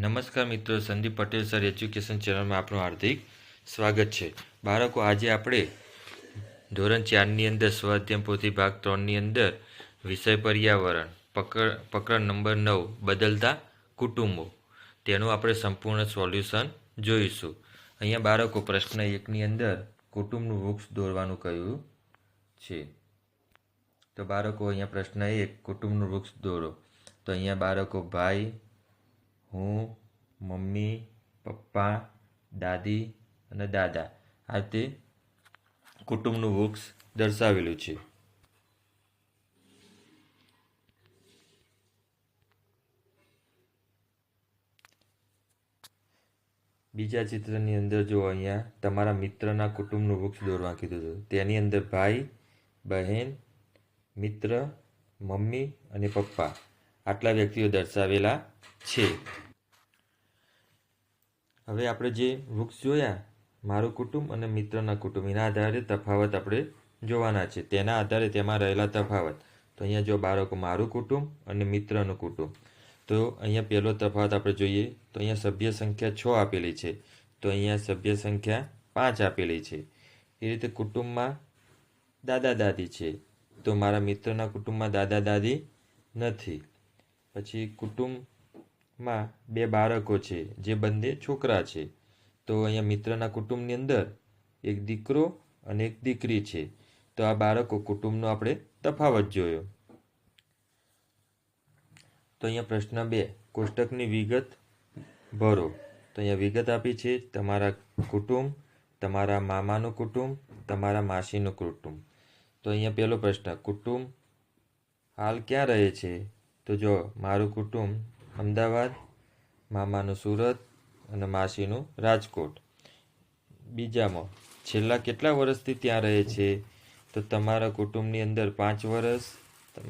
નમસ્કાર મિત્રો, Sandeep Patel sir education ચેનલમાં આપનું હાર્દિક સ્વાગત છે. બાળકો, આજે આપણે ધોરણ ચારની અંદર સ્વાધ્યાય પોથી ભાગ ત્રણની અંદર વિષય પર્યાવરણ, પકડ પકડ નંબર નવ, બદલતા કુટુંબો. તેનું આપણે સંપૂર્ણ સોલ્યુશન જોઈશું. અહીંયા બાળકો, પ્રશ્ન એકની અંદર કુટુંબનું વૃક્ષ દોરવાનું કહ્યું છે. તો બાળકો, અહીંયા પ્રશ્ન એક, કુટુંબનું વૃક્ષ દોરો. તો અહીંયા બાળકો, ભાઈ હું, મમ્મી, પપ્પા, દાદી અને દાદા આ રીતે કુટુંબનું વૃક્ષ દર્શાવેલું છે. બીજા ચિત્રની અંદર જો અહીંયા તમારા મિત્રના કુટુંબનું વૃક્ષ દોરવા કીધું હતું, તેની અંદર ભાઈ, બહેન, મિત્ર, મમ્મી અને પપ્પા. આટલા વ્યક્તિઓ દર્શાવેલા છે. હવે આપણે જે વૃક્ષ જોયા, મારું કુટુંબ અને મિત્રના કુટુંબ એના આધારે તફાવત આપણે જોવાના છે. તેના આધારે તેમાં રહેલા તફાવત. તો અહીંયા જો બાળકો મારું કુટુંબ અને મિત્રનું કુટુંબ, તો અહીંયા પહેલો તફાવત આપણે જોઈએ, તો અહીંયા સભ્ય સંખ્યા છ આપેલી છે. તો અહીંયા સભ્ય સંખ્યા પાંચ આપેલી છે. એ રીતે કુટુંબમાં દાદા દાદી છે. તો મારા મિત્રના કુટુંબમાં દાદા દાદી નથી. પછી કુટુંબમાં બે બાળકો છે, જે બંને છોકરા છે. તો અહીંયા મિત્રના કુટુંબની અંદર એક દીકરો અને એક દીકરી છે. તો આ બાળકો કુટુંબનો આપણે તફાવત જોયો. તો અહીંયા પ્રશ્ન બે, કોષ્ટકની વિગત ભરો. તો અહીંયા વિગત આપી છે, તમારા કુટુંબ, તમારા મામાનું કુટુંબ, તમારા માસીનું કુટુંબ. તો અહીંયા પહેલો પ્રશ્ન, કુટુંબ હાલ ક્યાં રહે છે? તો જો મારું કુટુંબ અમદાવાદ મામાનું સુરત અને માસીનું રાજકોટ. બીજામાં છેલ્લા કેટલા વર્ષથી ત્યાં રહે છે? તો તમારા કુટુંબની અંદર પાંચ વર્ષ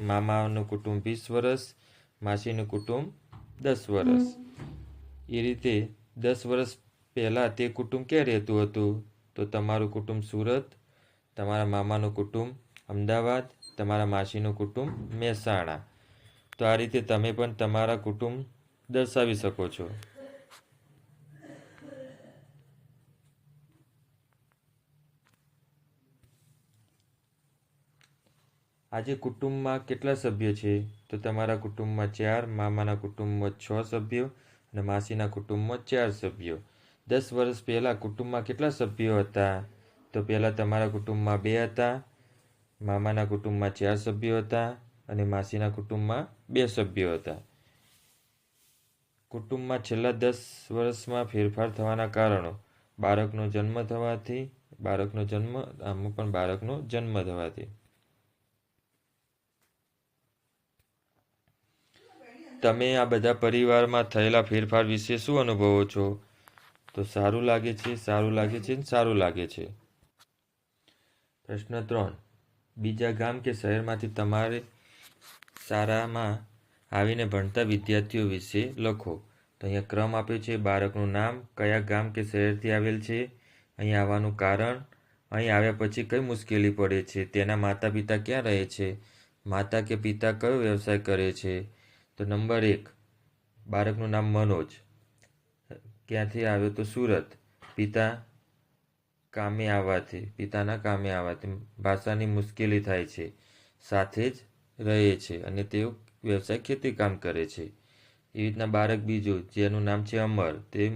મામાનું કુટુંબ વીસ વર્ષ માસીનું કુટુંબ દસ વર્ષ. એ રીતે દસ વર્ષ પહેલાં તે કુટુંબ ક્યાં રહેતું હતું? તો તમારું કુટુંબ સુરત તમારા મામાનું કુટુંબ અમદાવાદ તમારા માસીનું કુટુંબ મહેસાણા. તો આ રીતે તમે પણ તમારા કુટુંબ દર્શાવી શકો છો. આજે કુટુંબમાં કેટલા સભ્યો છે? તો તમારા કુટુંબમાં ચાર, મામાના કુટુંબમાં છ સભ્યો અને માસીના કુટુંબમાં ચાર સભ્યો. દસ વર્ષ પહેલાં કુટુંબમાં કેટલા સભ્યો હતા? તો પહેલાં તમારા કુટુંબમાં બે હતા, મામાના કુટુંબમાં ચાર સભ્યો હતા અને માસીના કુટુંબમાં બે સભ્યો હતા. કુટુંબમાં છેલ્લા દસ વર્ષમાં ફેરફાર થવાના કારણો, બાળકનો જન્મ થવાથી, બાળકનો જન્મ, આમાં પણ બાળકનો જન્મ થવાથી. તમે આ બધા પરિવારમાં થયેલા ફેરફાર વિશે શું અનુભવો છો? તો સારું લાગે છે, સારું લાગે છે ને સારું લાગે છે. પ્રશ્ન ત્રણ. બીજા ગામ કે શહેરમાંથી તમારે શાળામાં આવીને ભણતા વિદ્યાર્થીઓ વિશે લખો. તો અહીંયા ક્રમ આપ્યો છે, બાળકનું નામ, કયા ગામ કે શહેરથી આવેલ છે? અહીં આવવાનું કારણ, અહીં આવ્યા પછી કઈ મુશ્કેલી પડે છે? તેના માતા પિતા ક્યાં રહે છે? માતા કે પિતા કયો વ્યવસાય કરે છે? તો નંબર એક, બાળકનું નામ મનોજ. ક્યાંથી આવ્યો તો સુરત? પિતા કામે આવવાથી, પિતાના કામે આવવાથી ભાષાની મુશ્કેલી થાય છે. સાથે જ રહે છે અને તેઓ વ્યવસાય ખેતી કામ કરે છે. એવી રીતના બાળક બીજું, જેનું નામ છે અમર, તે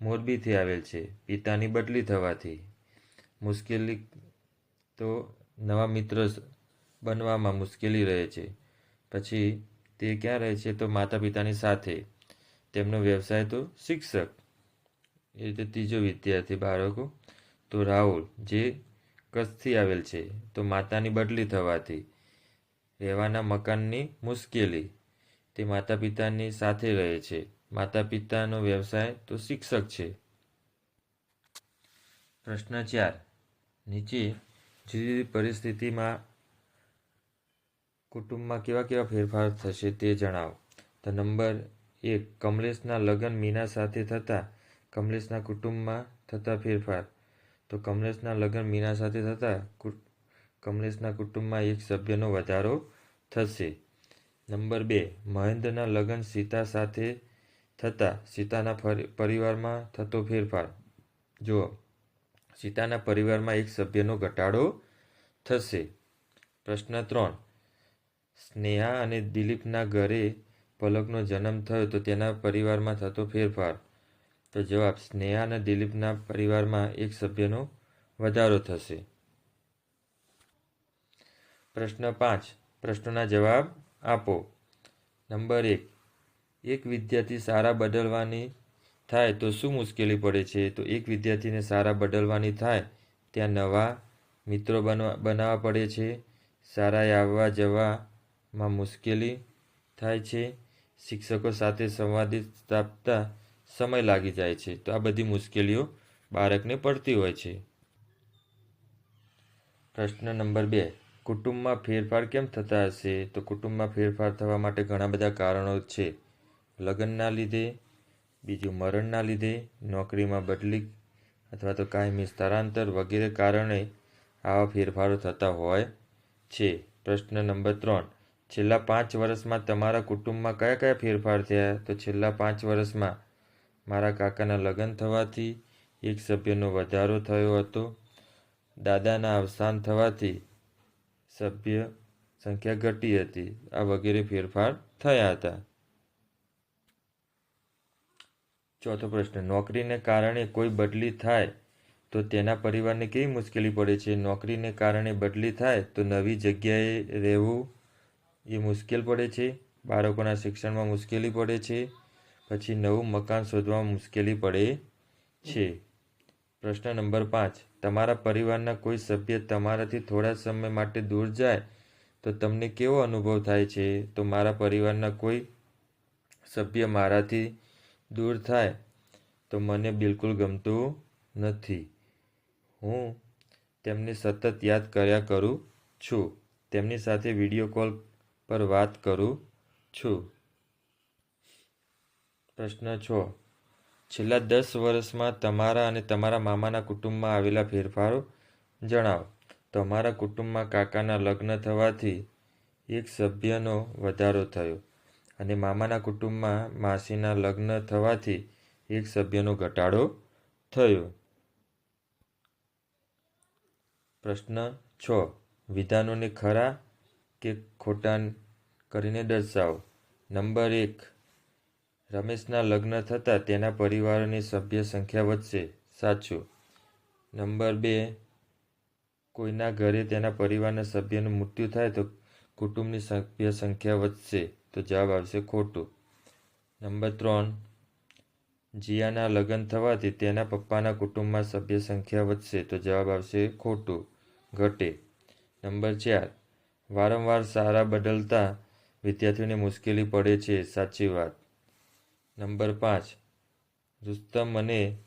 મોરબીથી આવેલ છે. પિતાની બદલી થવાથી. મુશ્કેલી તો નવા મિત્ર બનવામાં મુશ્કેલી રહે છે. પછી તે ક્યાં રહે છે તો માતા પિતાની સાથે. તેમનો વ્યવસાય તો શિક્ષક. એ રીતે ત્રીજો વિદ્યાર્થી બાળકો તો રાહુલ, જે કચ્છથી આવેલ છે. તો માતાની બદલી થવાથી. રહેવાના મકાનની મુશ્કેલી. તે માતા પિતાની સાથે રહે છે. માતા પિતાનો વ્યવસાય તો શિક્ષક છે. પ્રશ્ન ચાર. નીચે જુદી જુદી પરિસ્થિતિમાં કુટુંબમાં કેવા કેવા ફેરફાર થશે તે જણાવો. તો નંબર એક, કમલેશના લગ્ન મીના સાથે થતા કમલેશના કુટુંબમાં થતા ફેરફાર. તો કમલેશના લગ્ન મીના સાથે થતા કમલેશના કુટુંબમાં એક સભ્યનો વધારો થશે. નંબર બે, મહેન્દ્રના લગ્ન સીતા સાથે થતાં સીતાના પરિવારમાં થતો ફેરફાર. જુઓ, સીતાના પરિવારમાં એક સભ્યનો ઘટાડો થશે. પ્રશ્ન ત્રણ, સ્નેહા અને દિલીપના ઘરે પલકનો જન્મ થયો તો તેના પરિવારમાં થતો ફેરફાર. તો જવાબ, સ્નેહા અને દિલીપના પરિવારમાં એક સભ્યનો વધારો થશે. પ્રશ્ન પાંચ. પ્રશ્નોના જવાબ આપો. નંબર એક. એક વિદ્યાર્થી સારા બદલવાની થાય તો શું મુશ્કેલી પડે છે? તો એક વિદ્યાર્થીને સારા બદલવાની થાય ત્યાં નવા મિત્રો બનવા, બનાવવા પડે છે. સારાએ આવવા જવામાં મુશ્કેલી થાય છે. શિક્ષકો સાથે સંવાદિત સ્થાપતા સમય લાગી જાય છે. તો આ બધી મુશ્કેલીઓ બાળકને પડતી હોય છે. પ્રશ્ન નંબર બે. કુટુંબમાં ફેરફાર કેમ થતા હશે? તો કુટુંબમાં ફેરફાર થવા માટે ઘણા બધા કારણો છે. લગ્નના લીધે, બીજું મરણના લીધે, નોકરીમાં બદલી અથવા તો કાયમી સ્થળાંતર વગેરે કારણે આવા ફેરફારો થતા હોય છે. પ્રશ્ન નંબર ત્રણ. છેલ્લા પાંચ વર્ષમાં તમારા કુટુંબમાં કયા કયા ફેરફાર થયા? તો છેલ્લા પાંચ વર્ષમાં મારા કાકાના લગ્ન થવાથી એક સભ્યનો વધારો થયો હતો. દાદાના અવસાન થવાથી સભ્ય સંખ્યા ઘટી હતી. આ વગેરે ફેરફાર થયા હતા. ચોથો પ્રશ્ન, નોકરીને કારણે કોઈ બદલી થાય તો તેના પરિવારને કેવી મુશ્કેલી પડે છે? નોકરીને કારણે બદલી થાય તો નવી જગ્યાએ રહેવું એ મુશ્કેલ પડે છે? બાળકોના શિક્ષણમાં મુશ્કેલી પડે છે? પછી નવું મકાન શોધવામાં મુશ્કેલી પડે છે. પ્રશ્ન નંબર પાંચ તમારા પરિવારના કોઈ સભ્ય તમારાથી થોડા સમય માટે દૂર જાય, તો તમને કેવો અનુભવ થાય છે? તો મારા પરિવારના કોઈ સભ્ય મારાથી દૂર થાય, તો મને બિલકુલ ગમતું નથી. હું તેમને સતત યાદ કર્યા કરું છું. તેમની સાથે વીડિયો કોલ પર વાત કરું છું. પ્રશ્ન છ. છેલ્લા દસ વર્ષમાં તમારા અને તમારા મામાના કુટુંબમાં આવેલા ફેરફારો જણાવો. તમારા કુટુંબમાં કાકાના લગ્ન થવાથી એક સભ્યનો વધારો થયો અને મામાના કુટુંબમાં માસીના લગ્ન થવાથી એક સભ્યનો ઘટાડો થયો. પ્રશ્ન છ. વિધાનોને ખરા કે ખોટા કરીને દર્શાવો. નંબર એક. રમેશના લગ્ન થતાં તેના પરિવારની સભ્ય સંખ્યા વધશે. સાચું. નંબર બે, કોઈના ઘરે તેના પરિવારના સભ્યનું મૃત્યુ થાય તો કુટુંબની સભ્ય સંખ્યા વધશે તો જવાબ આવશે ખોટું. નંબર ત્રણ, જીયાના લગ્ન થવાથી તેના પપ્પાના કુટુંબમાં સભ્ય સંખ્યા વધશે તો જવાબ આવશે ખોટું. ઘટે. નંબર ચાર, વારંવાર સારા બદલતા વિદ્યાર્થીઓને મુશ્કેલી પડે છે. સાચી વાત. નંબર પાંચ. રુસ્તમ અને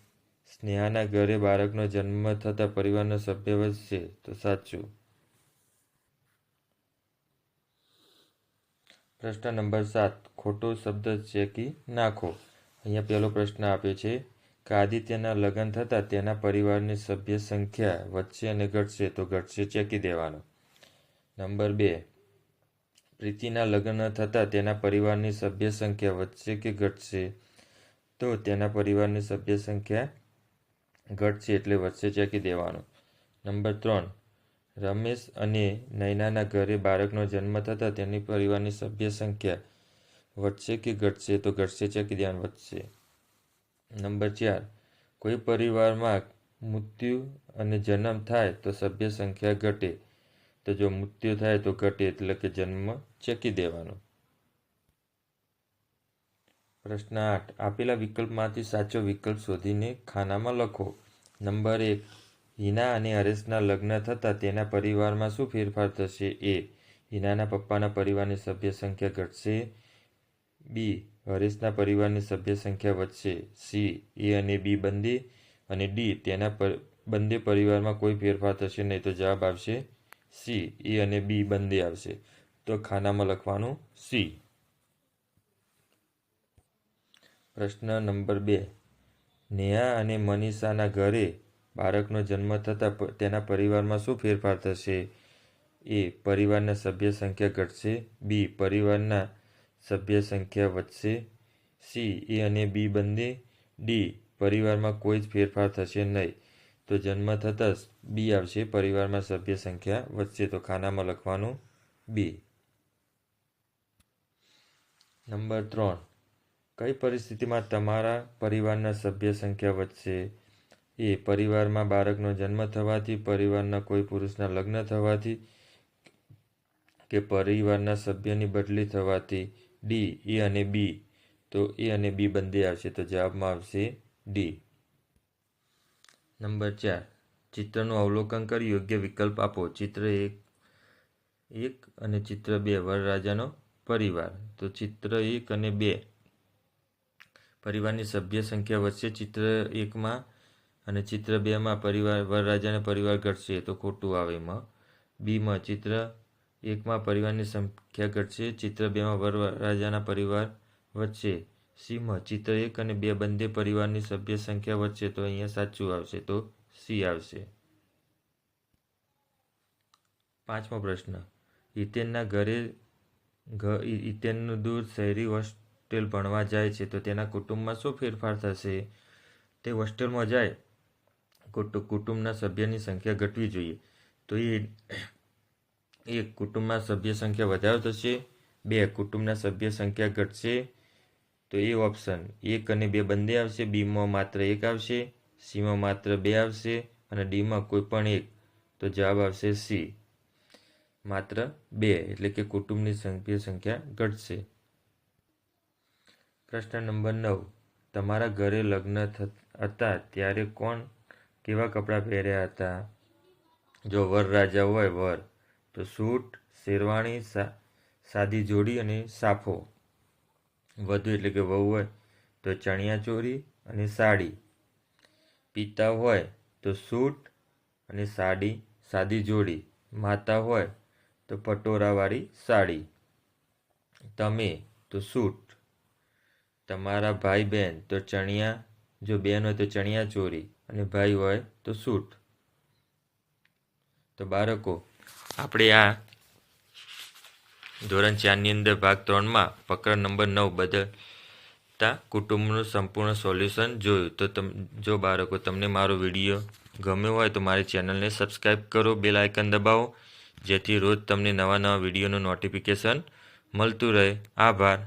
સ્નેહાના ઘરે બાળકનો જન્મ થતાં પરિવારનો સભ્ય વધશે તો સાચું. પ્રશ્ન નંબર સાત. ખોટો શબ્દ ચેકી નાખો. અહીંયા પહેલો પ્રશ્ન આપ્યો છે કે આદિત્યના લગ્ન થતાં તેના પરિવારની સભ્ય સંખ્યા વધશે અને ઘટશે, તો ઘટશે ચેકી દેવાનો. નંબર બે. પ્રીતિના લગ્ન થતાં તેના પરિવારની સભ્ય સંખ્યા વધશે કે ઘટશે? તો તેના પરિવારની સભ્ય સંખ્યા ઘટશે એટલે વધશે ચેકી દેવાનું. નંબર ત્રણ, રમેશ અને નૈનાના ઘરે બાળકનો જન્મ થતાં તેની પરિવારની સભ્ય સંખ્યા વધશે કે ઘટશે? તો ઘટશે ચેકી દેવાનું, વધશે. નંબર ચાર, કોઈ પરિવારમાં મૃત્યુ અને જન્મ થાય તો સભ્ય સંખ્યા ઘટે. તો જો મૃત્યુ થાય તો ઘટે એટલે કે જન્મ ચેકી દેવાનો. પ્રશ્ન આઠ. આપેલા વિકલ્પમાંથી સાચો વિકલ્પ શોધીને ખાનામાં લખો. નંબર એક, હિના અને હરેશના લગ્ન થતાં તેના પરિવારમાં શું ફેરફાર થશે? એ, હિનાના પપ્પાના પરિવારની સભ્ય સંખ્યા ઘટશે. બી, હરેશના પરિવારની સભ્ય સંખ્યા વધશે. સી, એ અને બી બંદે અને ડી, તેના બંને પરિવારમાં કોઈ ફેરફાર થશે નહીં તો જવાબ આવશે સી એ અને બી બંને આવશે. તો ખાનામાં લખવાનું સી પ્રશ્ન નંબર બે. નેહા અને મનીષાના ઘરે બાળકનો જન્મ થતાં તેના પરિવારમાં શું ફેરફાર થશે? એ, પરિવારના સભ્ય સંખ્યા ઘટશે. બી પરિવારના સભ્ય સંખ્યા વધશે. સી એ અને બી બંને. ડી પરિવારમાં કોઈ જ ફેરફાર થશે નહીં. તો જન્મ થતાં જ બી આવશે. પરિવારમાં સભ્ય સંખ્યા વધશે તો ખાનામાં લખવાનું બી. નંબર ત્રણ. કઈ પરિસ્થિતિમાં તમારા પરિવારના સભ્ય સંખ્યા વધશે? એ. પરિવારમાં બાળકનો જન્મ થવાથી, પરિવારના કોઈ પુરુષના લગ્ન થવાથી કે પરિવારના સભ્યની બદલી થવાથી? ડી. એ અને બી. તો એ અને બી બંને આવશે. તો જવાબમાં આવશે ડી. નંબર ચાર, ચિત્રનું અવલોકન કરી યોગ્ય વિકલ્પ આપો. ચિત્ર એક એક અને ચિત્ર બે, વરરાજાનો પરિવાર. તો ચિત્ર એક અને બે પરિવારની સભ્ય સંખ્યા વધશે. ચિત્ર એકમાં અને ચિત્ર બેમાં પરિવાર, વરરાજાને પરિવાર ઘટશે. તો ખોટું આવે એમાં. બીમાં ચિત્ર એકમાં પરિવારની સંખ્યા ઘટશે. ચિત્ર બેમાં વરરાજાના પરિવાર વધશે. સીમાં ચિત્ર એક અને બે બંને પરિવારની સભ્ય સંખ્યા વધશે તો અહીંયા સાચું આવશે તો સી આવશે. પાંચમો પ્રશ્ન. હિતેનના ઘરે હિતેનનું દૂર શહેરી હોસ્ટેલ ભણવા જાય છે તો તેના કુટુંબમાં શું ફેરફાર થશે? તે હોસ્ટેલમાં જાય. કુટુ, કુટુંબના સભ્યની સંખ્યા ઘટવી જોઈએ. તો એ, એક કુટુંબમાં સભ્ય સંખ્યા વધારો થશે, બે કુટુંબના સભ્ય સંખ્યા ઘટશે તો એ ઓપ્શન એક અને બે બંને આવશે બીમાં માત્ર એક આવશે સીમાં માત્ર બે આવશે અને ડીમાં કોઈ પણ એક. તો જવાબ આવશે સી માત્ર બે, એટલે કે કુટુંબની સંખ્યા સંખ્યા ઘટશે. પ્રશ્ન નંબર નવ. તમારા ઘરે લગ્ન હતા ત્યારે કોણ, કેવા કપડાં પહેર્યા હતા? જો વર રાજા હોય, વર. તો સૂટ શેરવાણી સાદી જોડી અને સાફો. વધુ એટલે કે વહુ હોય, તો ચણિયા ચોરી અને સાડી. પિતા હોય, તો સૂટ અને સાડી, સાદી જોડી. માતા હોય, તો પટોરાવાળી સાડી. તમે, તો સૂટ. તમારા ભાઈ બહેન તો ચણિયા, જો બહેન હોય, તો ચણિયા ચોરી અને ભાઈ હોય, તો સૂટ. તો બાળકો, આપણે આ ધોરણ ચારની અંદર ભાગ ત્રણમાં પ્રકરણ નંબર નવ બદલતા કુટુંબનું સંપૂર્ણ સોલ્યુશન જોયું. તો તમ, જો બાળકો, તમને મારો વીડિયો ગમ્યો હોય તો મારી ચેનલને સબસ્ક્રાઈબ કરો, બેલ આઇકન દબાવો, જેથી રોજ તમને નવા નવા વિડીયોનું નોટિફિકેશન મળતું રહે. આભાર.